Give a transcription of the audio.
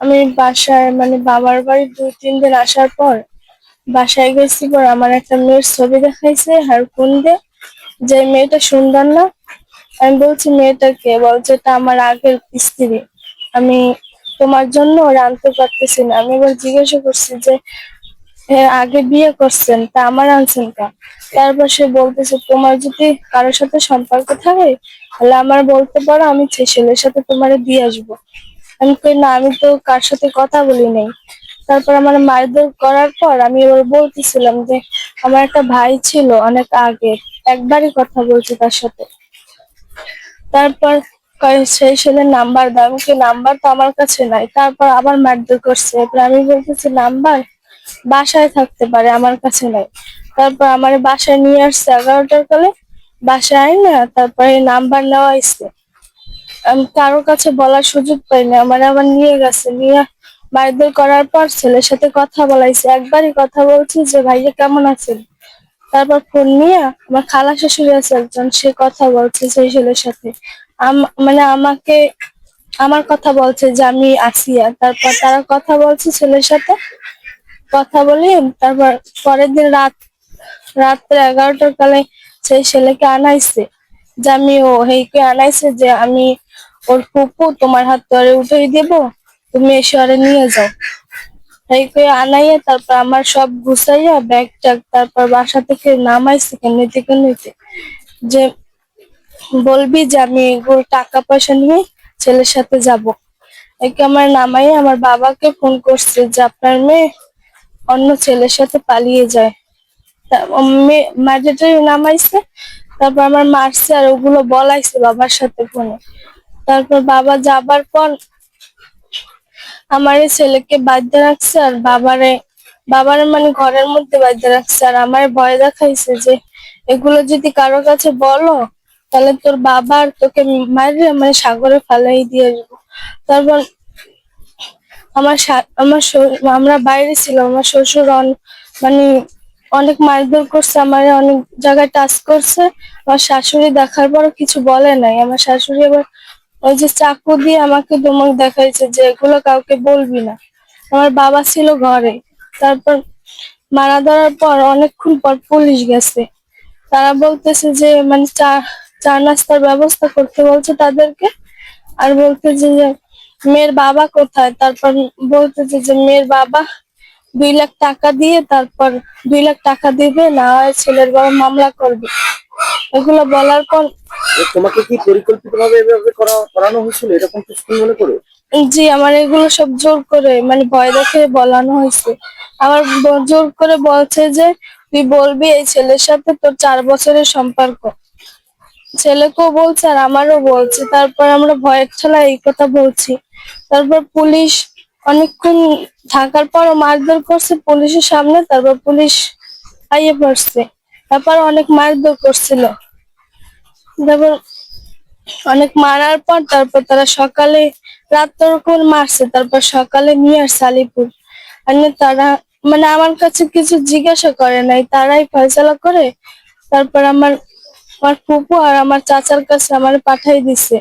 আমি বাসায় মানে বাবার বাড়ি দুই, তিন দিন আসার পর বাসায় গেছি পর আমার একটা মেয়ের ছবি দেখাইছে আর ফোন দিয়ে যে মেয়েটা সুন্দর না, আমি বলছি মেয়েটাকে বলছে, এটা আমার আগের স্ত্রী। আমি তোমার জন্য আনতে পারতেছি না। আমি এবার জিজ্ঞাসা করছি যে আগে বিয়ে করছেন, তা আমার আনছেন কা? তারপর সে বলতেছে, তোমার যদি কারোর সাথে সম্পর্ক থাকে, তাহলে আমার বলতে পারো, আমি ছেলের সাথে তোমার দিয়ে আসব। আমি কই, না, আমি তো কার সাথে কথা বলি নাই। তারপর আমার মারধর করার পর আমি ওর বলতেছিলাম যে, আমার একটা ভাই ছিল অনেক আগে একবারই কথা বলছি তার সাথে। তারপর সেই ছেলের নাম্বার দাও। আমি কি নাম্বার তো আমার কাছে নাই। তারপর আবার মারধর করছে। এরপর আমি বলতেছি, নাম্বার বাসায় থাকতে পারে, আমার কাছে নাই। তারপর আমার বাসায় নিয়ে আসছে, এগারোটার কালে বাসায় না তারপরে নাম্বার নেওয়া হয়েছে আমি কারোর কাছে বলার সুযোগ পাই পাইনি। আমার আবার নিয়ে গেছে। নিয়ে মারধর করার পর ছেলের সাথে কথা বলাইছে। একবারই কথা বলছি যে, ভাইয়া, কেমন আছেন? তারপর ফোন নিয়ে আমার খালা শাশুড়ি আছে একজন, সে কথা বলছে সেই ছেলের সাথে। মানে আমাকে, আমার কথা বলছে যে, আমি আসিয়া তারপর তারা কথা বলছে ছেলের সাথে। কথা বলি তারপর পরের দিন রাত, রাত্রে এগারোটার কালে সেই ছেলেকে আনাইছে। যে আমি ও হেইকে আনাইছে যে, আমি ওর ফুপু তোমার হাত ধরে উঠেই দেব, তুমি এসে আরে নিয়ে যাও। হেইকে আনাইয়া তারপর আমার সব গুছাইয়া ব্যাগ ট্যাগ তারপর বাসা থেকে নামাইছে নিতে নিতে যে বলবি যে আমি এগুলো টাকা পয়সা নিয়ে ছেলের সাথে যাব। একে আমার নামাই আমার বাবাকে ফোন করছে যে আপনার মেয়ে অন্য ছেলের সাথে পালিয়ে যায়। ম্যাজিস্ট্রেট নামাইছে, তারপর আমার মারছে আর ওগুলো বলাইছে বাবার সাথে ফোনে। তারপর বাবা যাবার পর আমার ছেলেকে বাধ্য রাখছে আর বাবারে বাবারে মানে ঘরের মধ্যে বাধ্য রাখছে। আর আমার ভয় দেখাইছে যে, এগুলো যদি কারও কাছে বলো, তাহলে তোর বাবা আর তোকে মারলে মানে সাগরে ফেলাই দিয়ে আসব। তারপর আমার আমার আমরা বাইরে ছিলাম, আমার শ্বশুর মানে অনেক মারধর করছে, আমার অনেক জায়গায় টাচ করছে। আমার শাশুড়ি দেখার পরও কিছু বলে নাই। আমার শাশুড়ি এবার ওই যে চাকু দিয়ে আমাকে ধমক দেখাইছে যে এগুলো কাউকে বলবি না। আমার বাবা ছিল ঘরে। তারপর মারা ধরার পর অনেকক্ষণ পর পুলিশ গেছে। তারা বলতেছে যে মানে চা চা নাস্তার ব্যবস্থা করতে বলছে তাদেরকে। আর বলতেছে যে, মেয়ের বাবা কোথায়? তারপর বলতেছে যে, মেয়ের বাবা দুই লাখ টাকা দিয়ে, তারপর দুই লাখ টাকা দিবে, না ছেলের বাবা মামলা করবে। এগুলো বলার পর তোমাকে কি পরিকল্পিতভাবে এভাবে করা, করানো হয়েছিল? এরকম কিছু তুমি মনে করো? জি আমার এগুলো সব জোর করে মানে ভয় দেখে বলানো হয়েছে। আমার জোর করে বলছে যে, তুই বলবি এই ছেলের সাথে তোর চার বছরের সম্পর্ক। ছেলেকেও বলছে আর আমারও বলছে। তারপর আমরা ভয়ের ঠেলা এই কথা বলছি। তারপর পুলিশ অনেকক্ষণ থাকার পর মারধর করছে পুলিশের সামনে, তারপর পুলিশ আইয়ে পড়ছে। তারপর অনেক মারধর করছিল। তারপর অনেক মারার পর তারপর তারা সকালে, রাত ওরকম মারছে, তারপর সকালে নিয়ে আসছে আলিপুর। তারা মানে আমার কাছে কিছু জিজ্ঞাসা করে নাই, তারাই ফয়সালা করে, তারপর আমার আমার ফুপু আর আমার চাচার কাছে আমার পাঠাই দিছে।